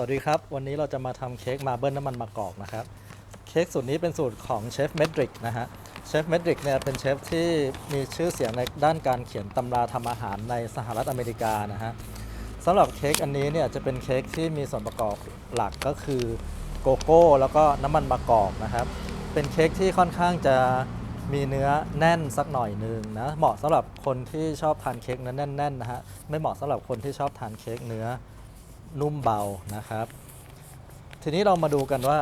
วัสดีครับ วันนี้เราจะมาทำเค้กมาเบิลน้ำมันมะกอกนะครับ เค้กสูตรนี้เป็นสูตรของเชฟเมดริกนะฮะ เชฟเมดริกเนี่ยเป็นเชฟที่มีชื่อเสียงในด้านการเขียนตำราทำอาหารในสหรัฐอเมริกานะฮะสำหรับเค้กอันนี้เนี่ยจะเป็นเค้กที่มีส่วนประกอบหลักก็คือโกโก้ แล้วก็น้ำมันมะกอกนะครับ เป็นเค้กที่ค่อนข้างจะมีเนื้อแน่นสักหน่อยหนึงนะ เหมาะสำหรับคนที่ชอบทานเค้กเนื้อแน่นๆนะฮะ ไม่เหมาะสำหรับคนที่ชอบทานเค้กเนื้อ นุ่มเบานะครับ ทีนี้เรามาดูกันว่า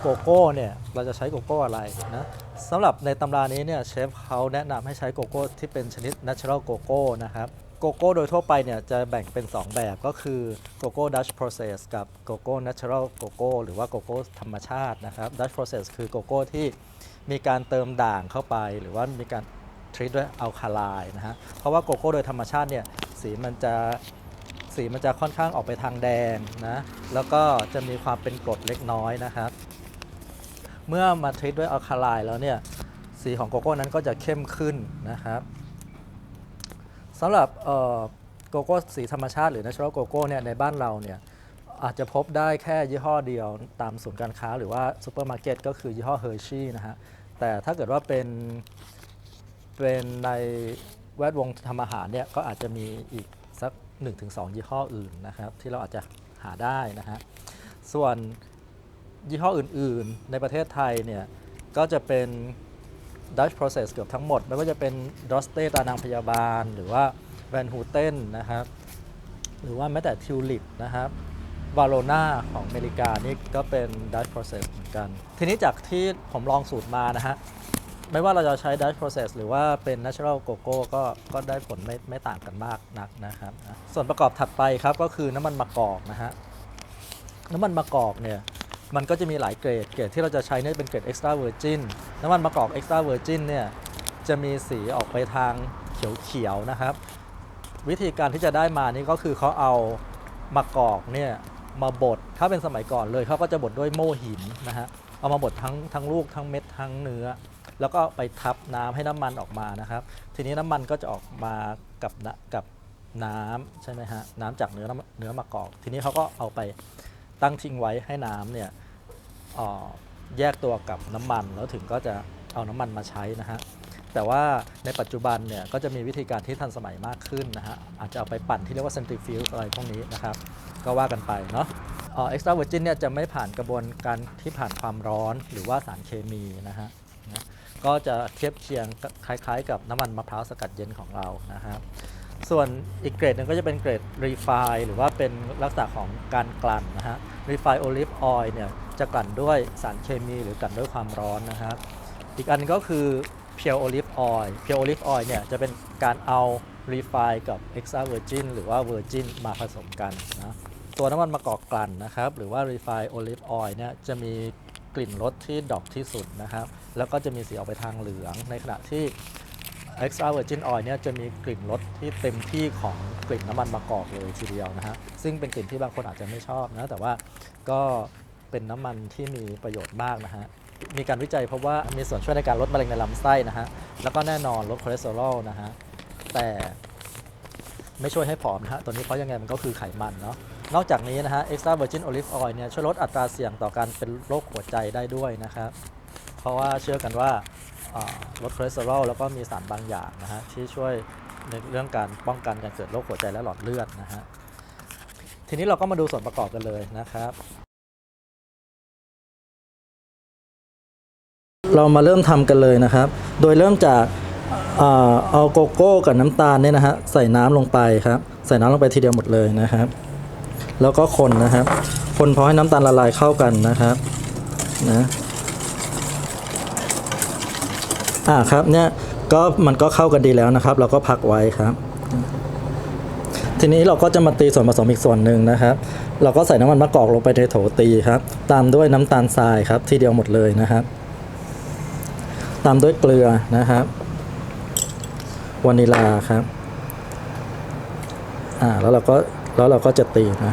โกโก้เนี่ยเราจะใช้โกโก้อะไรนะสำหรับในตำรานี้เนี่ยเชฟเขาแนะนำให้ใช้โกโก้ที่เป็นชนิด natural โกโก้นะครับโกโก้โดยทั่วไปเนี่ยจะแบ่งเป็น 2 แบบก็คือโกโก้ Dutch process กับโกโก้ natural โกโก้หรือว่าโกโก้ธรรมชาตินะครับ Dutch process คือโกโก้ที่มีการเติมด่างเข้าไป หรือว่ามีการทรีตด้วยอัลคาไลน์นะฮะเพราะว่าโกโก้โดยธรรมชาติเนี่ยสีมันจะ สีมันจะค่อนข้างออกไปทางแดงนะ แล้วก็จะมีความเป็นกรดเล็กน้อยนะครับ เมื่อมาทรีตด้วยอัลคาไลน์แล้วเนี่ย สีของโกโก้นั้นก็จะเข้มขึ้นนะครับสำหรับโกโก้สีธรรมชาติหรือ natural โกโก้เนี่ยในบ้านเราเนี่ยอาจจะพบได้แค่ยี่ห้อเดียวตามศูนย์การค้าหรือว่าซูเปอร์มาร์เก็ตก็คือยี่ห้อเฮอร์ชี่นะฮะ แต่ถ้าเกิดว่าเป็นเป็นในแวดวงทำอาหารเนี่ยก็อาจจะมีอีก 1-2 ยี่ห้ออื่นนะครับ ที่เราอาจจะหาได้นะฮะส่วนยี่ห้ออื่น ๆ ในประเทศไทยเนี่ย ก็จะเป็น Dutch process เกือบทั้งหมด ไม่ว่าจะเป็นดอสเต้ตานางพยาบาล หรือว่าแวนฮูเทนนะครับ หรือว่าแม้แต่ทิวลิปนะครับวาโลนาของอเมริกานี่ก็เป็น Dutch process เหมือนกัน ทีนี้จากที่ผมลองสูตรมานะฮะ ไม่ว่าเราจะใช้ Dutch process หรือว่าเป็น natural cocoa ก็ก็ได้ผลไม่ไม่ต่างกันมากนักนะครับ ส่วนประกอบถัดไปครับก็คือน้ำมันมะกอกนะฮะ น้ำมันมะกอกเนี่ยมันก็จะมีหลายเกรด เกรดที่เราจะใช้เนี่ยเป็นเกรด extra virgin น้ำมันมะกอก extra virgin เนี่ยจะมีสีออกไปทางเขียวๆนะครับ วิธีการที่จะได้มานี่ก็คือเขาเอามะกอกเนี่ยมาบด ถ้าเป็นสมัยก่อนเลยเขาก็จะบดด้วยโม่หินนะฮะ เอามาบดทั้งทั้งลูกทั้งเม็ดทั้งเนื้อ แล้วก็ไปทับน้ำให้น้ำมันออกมานะครับ ทีนี้น้ำมันก็จะออกมากับน้ำกับน้ำใช่ไหมฮะน้ำจากเนื้อเนื้อมะกอก ทีนี้เขาก็เอาไปตั้งทิ้งไว้ให้น้ำเนี่ยออแยกตัวกับน้ำมันแล้วถึงก็จะเอาน้ำมันมาใช้นะฮะแต่ว่าในปัจจุบันเนี่ยก็จะมีวิธีการที่ทันสมัยมากขึ้นนะฮะอาจจะเอาไปปั่นที่เรียกว่า centrifuge อะไรพวกนี้นะครับก็ว่ากันไปเนาะเอ่อ extra virgin เนี่ยจะไม่ผ่านกระบวนการที่ผ่านความร้อนหรือว่าสารเคมีนะฮะ ก็จะเทียบเคียงคล้ายๆ กับน้ำมันมะพร้าวสกัดเย็นของเรานะครับส่วนอีกเกรดหนึ่งก็จะเป็นเกรด refine หรือว่าเป็นลักษณะของการกลั่นนะฮะ refine olive oil เนี่ยจะกลั่นด้วยสารเคมีหรือกลั่นด้วยความร้อนนะครับอีกอันก็คือ pure olive oil pure olive oil เนี่ยจะเป็นการเอา refine กับ extra virgin หรือว่า virgin มาผสมกันนะตัวน้ำมันมะกอกกลั่นนะครับหรือว่า refine olive oil เนี่ยจะมี กลิ่นรสที่ดอกที่สุดนะครับ แล้วก็จะมีสีออกไปทางเหลือง ในขณะที่ extra virgin oil เนี่ยจะมีกลิ่นรสที่เต็มที่ของกลิ่นน้ำมันมะกอกเลยทีเดียวนะฮะซึ่งเป็นกลิ่นที่บางคนอาจจะไม่ชอบนะแต่ว่าก็เป็นน้ำมันที่มีประโยชน์มากนะฮะมีการวิจัยพบว่ามีส่วนช่วยในการลดมะเร็งในลำไส้นะฮะแล้วก็แน่นอนลดคอเลสเตอรอลนะฮะแต่ไม่ช่วยให้ผอมนะฮะตัวนี้เพราะยังไงมันก็คือไขมันเนาะ นอกจากนี้นะฮะ extra virgin olive oil เนี่ยช่วยลดอัตราเสี่ยงต่อการเป็นโรคหัวใจได้ด้วยนะครับ เพราะว่าเชื่อกันว่าลดคอเลสเตอรอลแล้วก็มีสารบางอย่างนะฮะที่ช่วยในเรื่องการป้องกันการเกิดโรคหัวใจและหลอดเลือดนะฮะ ทีนี้เราก็มาดูส่วนประกอบกันเลยนะครับ เรามาเริ่มทำกันเลยนะครับ โดยเริ่มจากเอาโกโก้กับน้ำตาลเนี่ยนะฮะใส่น้ำลงไปครับ ใส่น้ำลงไปทีเดียวหมดเลยนะครับ แล้วก็คนนะครับ คนพอให้น้ำตาลละลายเข้ากันนะครับนะอ่าครับเนี่ยก็มันก็เข้ากันดีแล้วนะครับ เราก็พักไว้ครับ ทีนี้เราก็จะมาตีส่วนผสมอีกส่วนหนึ่งนะครับ เราก็ใส่น้ำมันมะกอกลงไปในโถตีครับ ตามด้วยน้ำตาลทรายครับ ทีเดียวหมดเลยนะครับ ตามด้วยเกลือนะครับวานิลาครับ อ่าแล้วเราก็ แล้วเราก็จะตีนะ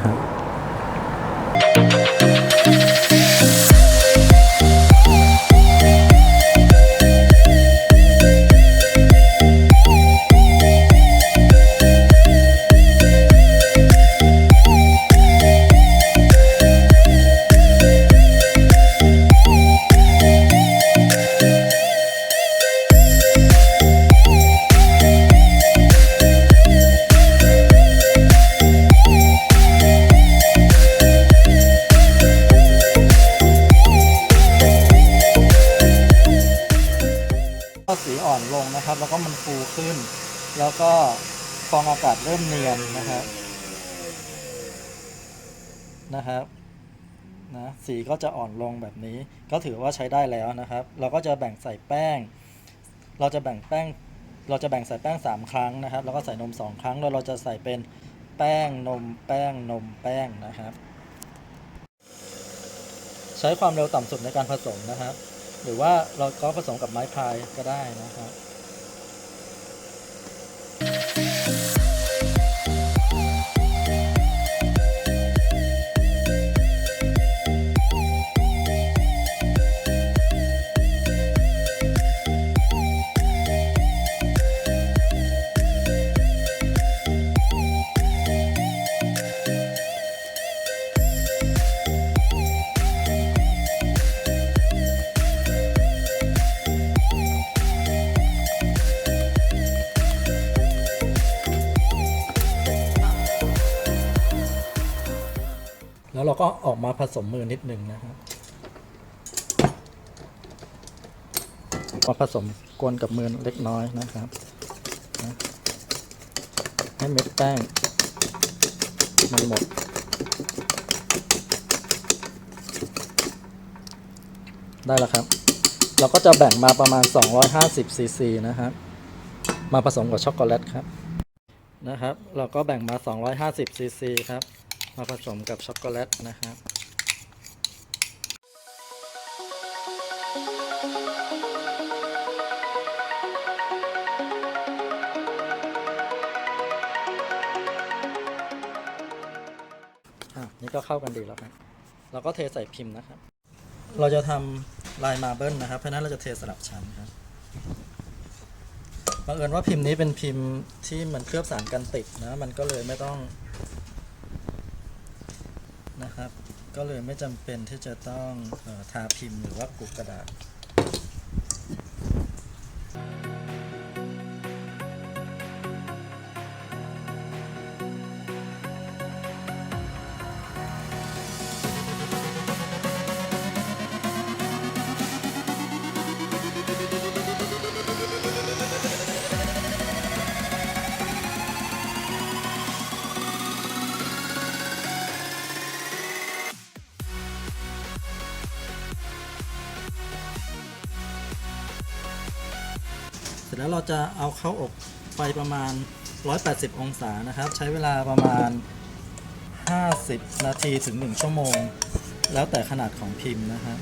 ็สีอ่อนลงนะครับ แล้วก็มันฟูขึ้น แล้วก็ฟองอากาศเริ่มเนียนนะครับนะครับนะสีก็จะอ่อนลงแบบนี้ ก็ถือว่าใช้ได้แล้วนะครับ เราก็จะแบ่งใส่แป้ง เราจะแบ่งแป้ง เราจะแบ่งใส่แป้ง 3 ครั้งนะครับ แล้วก็ใส่นม 2 ครั้ง แล้วเราจะใส่เป็นแป้งนม แป้งนมแป้งนะครับ ใช้ความเร็วต่ำสุดในการผสมนะครับ หรือว่าเราก็ผสมกับไม้พายก็ได้นะครับ แล้วเราก็ออกมาผสมมือนิดนึงนะครับมาผสมกวนกับมือเล็กน้อยนะครับ ให้เม็ดแป้งมันหมดได้แล้วครับ เราก็จะแบ่งมาประมาณ 250ซีซีนะครับ มาผสมกับช็อกโกแลตครับนะครับ เราก็แบ่งมา 250ซีซีครับ มาผสมกับช็อกโกแลตนะครับอะนี่ก็เข้ากันดีแล้วครับ เราก็เทใส่พิมพ์นะครับ เราจะทำลายมาเบิลนะครับ เพราะนั้นเราจะเทสลับชั้นครับบังเอิญว่าพิมพ์นี้เป็นพิมพ์ที่มันเคลือบสารกันติดนะ มันก็เลยไม่ต้อง นะครับ ก็เลยไม่จำเป็นที่จะต้องออทาพิมพ์หรือว่ากุกกระดาษ แล้วเราจะเอาเข้าอบไฟประมาณ 180 องศานะครับ ใช้เวลาประมาณ 50 นาทีถึง 1 ชั่วโมง แล้วแต่ขนาดของพิมพ์นะครับ